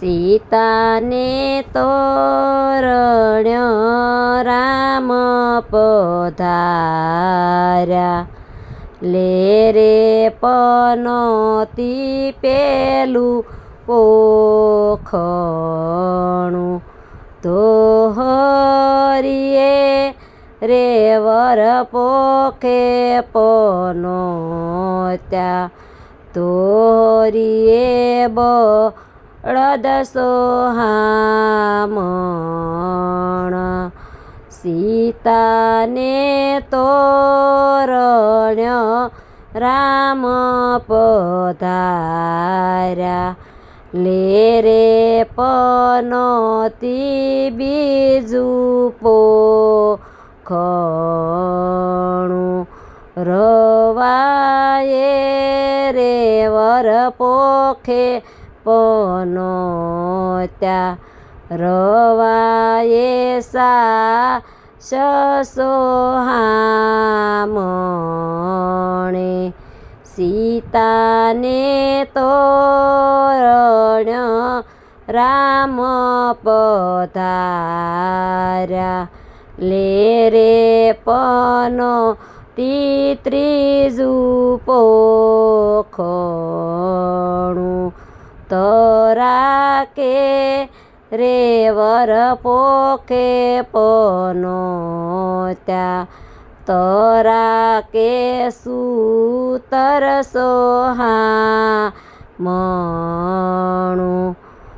સીતાને તોરણ્ય રામ પધાર્યા. લે રે પનોતી પેલું પોખણું. તો હરિએ રે વર પોખે પનોત્યા. તોરીએ બળદ સોહામણ સીતાને તોરણ્ય રામ પધાર્યા લે રે પનોતી બીજું પોખણું રવાયે રે વર પોખે પનોત્યા રવાયે સા સસોહામણે સીતાને તોરણ રામ પધાર્યા. લે રે પનો તી ત્રીજું પોખણું તરા કે રે વર પોખે પનોત્યા તરા કે સૂતર સોહા મણું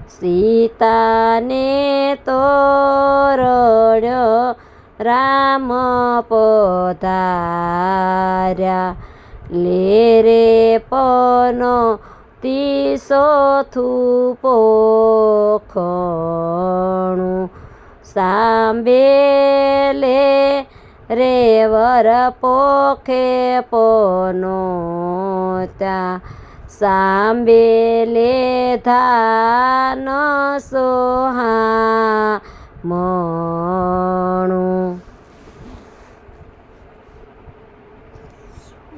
સીતાને તોરડ્યો રામ પધાર્યા. લે રે પનો તીસોથું પોખણું સાંભેલે રેવર પોખે પોનો ત્યાં સાંભેલે ધાન સોહા મણું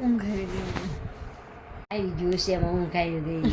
ઊંઘ. આવી ગયું છે એમાં ઊંઘ આવી ગઈ